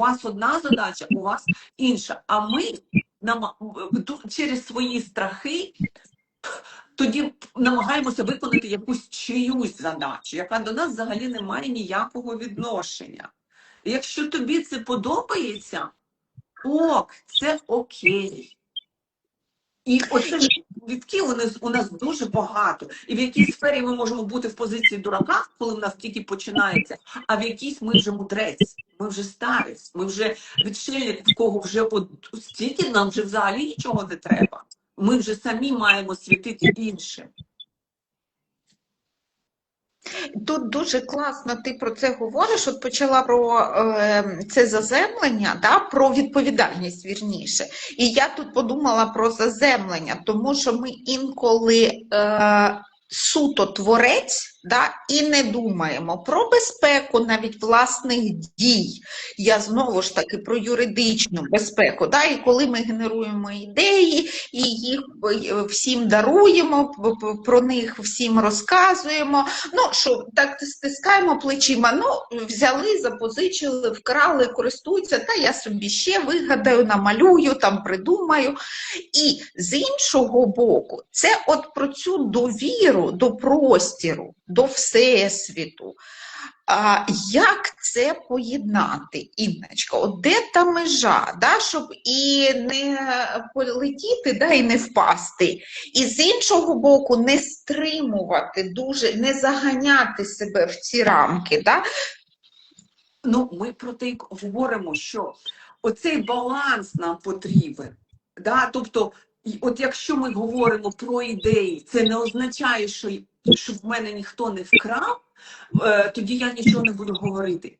вас одна задача, у вас інша. А ми через свої страхи тоді намагаємося виконати якусь чиюсь задачу, яка до нас взагалі не має ніякого відношення. Якщо тобі це подобається, ок, це окей. І оце відків вони у нас дуже багато. І в якій сфері ми можемо бути в позиції дурака, коли в нас тільки починається, а в якійсь ми вже мудрець, ми вже старець, ми вже відшельник, в кого вже от стільки нам вже взагалі нічого не треба. Ми вже самі маємо світити іншим. Тут дуже класно ти про це говориш. От почала про е, це заземлення, да, про відповідальність вірніше. І я тут подумала про заземлення, тому що ми інколи е, суто творець да, і не думаємо про безпеку навіть власних дій. Я знову ж таки про юридичну безпеку. Да, І коли ми генеруємо ідеї і їх е, всім даруємо, про них всім розказуємо. Ну що, так стискаємо плечима. Ну, взяли, запозичили, вкрали, користуються, та я собі ще вигадаю, намалюю, там придумаю. І з іншого боку, це от про цю довіру до простіру, до всесвіту. А як це поєднати, Інночка? От де та межа, да, щоб і не полетіти, да, і не впасти, і з іншого боку, не стримувати дуже, не заганяти себе в ці рамки. Да? Ну, ми про те говоримо, що оцей баланс нам потрібен. Да? Тобто, от якщо ми говоримо про ідеї, це не означає, що щоб в мене ніхто не вкрав, е, тоді я нічого не буду говорити.